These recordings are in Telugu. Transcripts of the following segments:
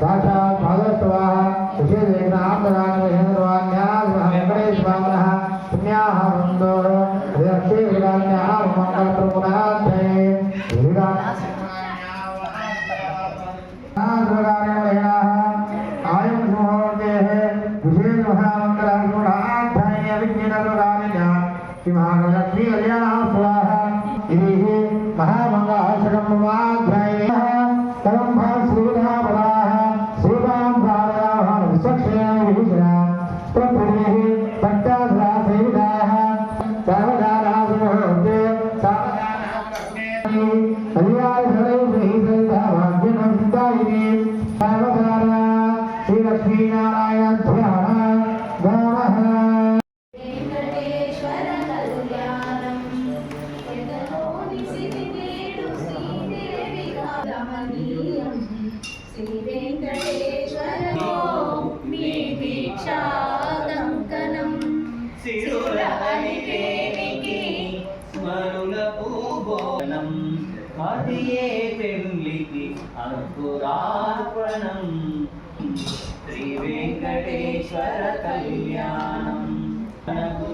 సాక్షాత్ భగవత్వా పుణ్యాహ వృందో లక్ష్మీ శ్రీ మహాగణలక్ష్మీ కళ్యాణ స్వాహ ఇది మహామంగళ శుభమాధ్యాయ రమణీయం శ్రీ వెంకటేశ్వర మీ దీక్షాలంకనం సిరులహరికేనికి స్మరులకు బోనం అంకురార్పణం శ్రీ వెంకటేశ్వర కళ్యాణం. తనకు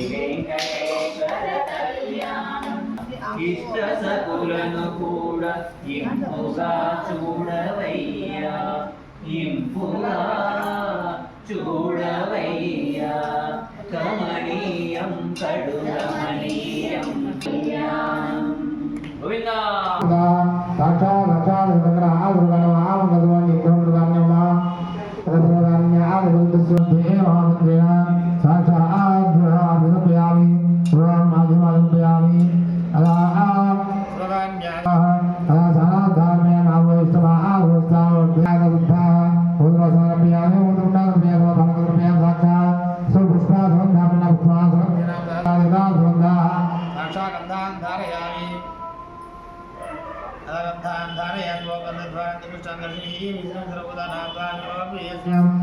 శ్రీ వెంకటేశ్వర కళ్యాణం ఇష్ట సకులను కూడా ఇంపుగా చూడవయ్యా. ఇంపుగా చూడవయ్యా కమనీయం కడుగా అన్న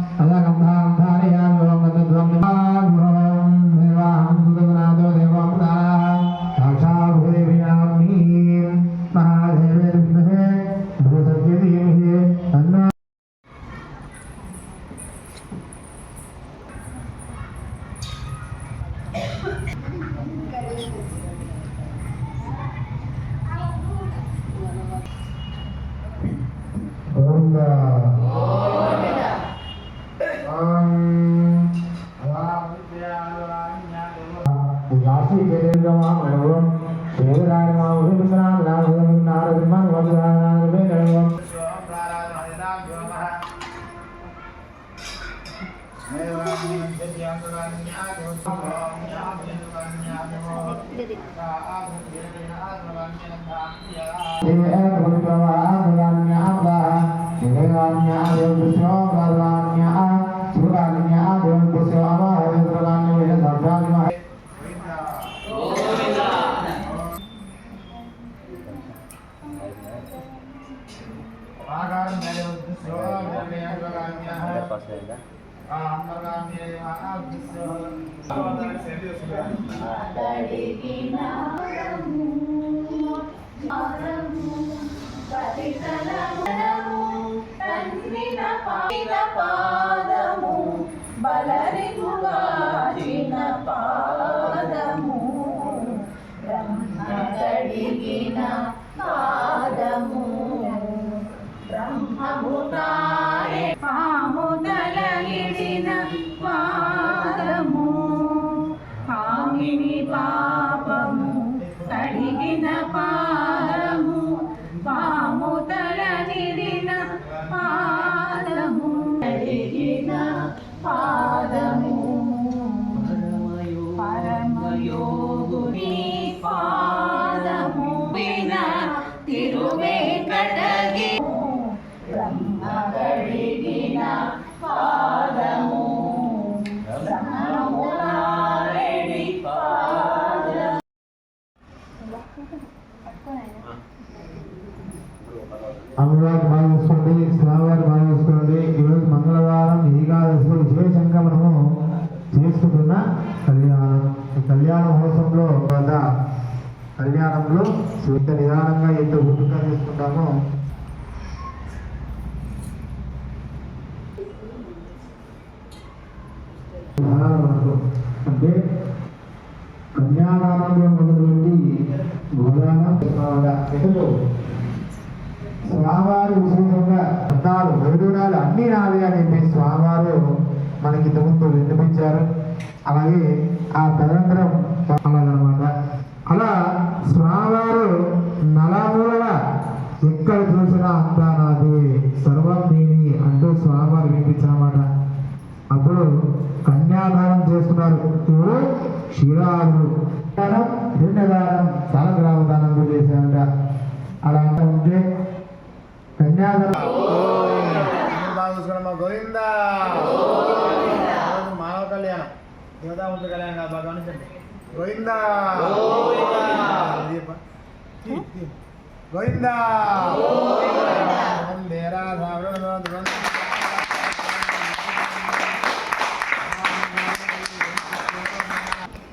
గోవింద కాశీ కేంద్రమామణవం శేవరాయమావుడు నారాయణ నారద వదనారమే అడిగిన తండ్రిన పాద పాదము పాదము బ్రహ్మ కడిగిన పాదము బ్రహ్మమునాయ అమ్మవారు బాగా చూసుకోండి స్వామివారు ఈరోజు మంగళవారం ఏకాదశి విశేషంగా మనము చేసుకుంటున్న కళ్యాణం. కళ్యాణ మహోత్సవంలో వద్ద కళ్యాణంలో ఎంత నిదానంగా ఎంత ఓపికగా చేసుకుంటామో అంటే ఎందుకు స్వామివారు విశేషంగా పద్నాలుగు వైదూరాలు అన్ని నాది అని చెప్పి స్వామివారు మనకి ఇంతకుముందు వినిపించారు అలాగే ఆ తదనంతరం అనమాట అలా స్వామివారు నలమూలల ఎక్కడ చూసినా అంతా నాది సర్వం నీని అంటూ స్వామివారు వినిపించామాట అప్పుడు కన్యాదానం చేస్తున్నారు ఇప్పుడు క్షీరాదులు దానం భిన్నదానం సాలగ్రామ దానం కూడా చేశారంట. అలా అంటూ ఉంటే కన్యాదానం. గోవింద. మానవ కళ్యాణం. దేవతామూర్తి కళ్యాణం కాదు బాగా గమనించండి. గోవింద. గోవింద.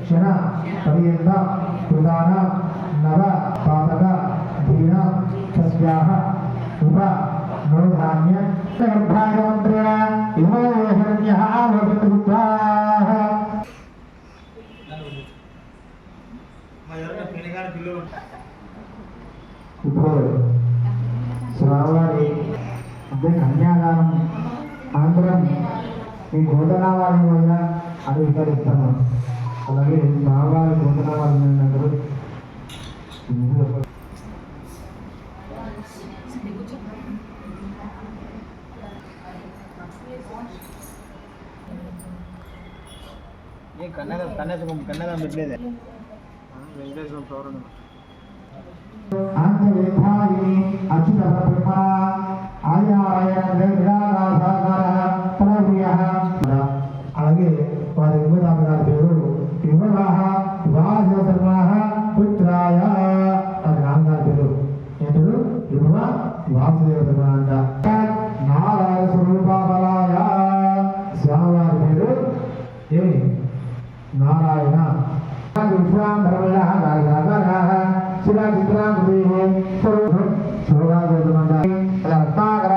క్షణ పర్యంత ప్రధాన నవ పాదక దీన తస్యాహ ఉప నోధాన్య గర్భాగమంత్రేణ ఇమో హరణ్యః భవతుత్వాః ఇప్పుడు స్వామివారి అంటే కన్యాదానం అనంతరం మీ గోతనావారి వల్ల అధికరిస్తాను అలాగే స్వామివారి గోతనావారి అందరూ కన్యాదానం కన్యాశుభం కన్యాదానం పెట్టలేదే. వెంకటేశ్వర పౌర్ణమి ఆంధ్రవేధాయిని అచ్యుత బ్రహ్మ ఆర్యారాయణ యువ నారాయణ స్వరూపాబలాయ స్వామివారి పేరు ఏమి? నారాయణ. విశ్వాంధరమయ గాయగాగరః శిలాచిత్రాకృతిः స్వరూపం స్వరూపాగోతమండ రత్నాకర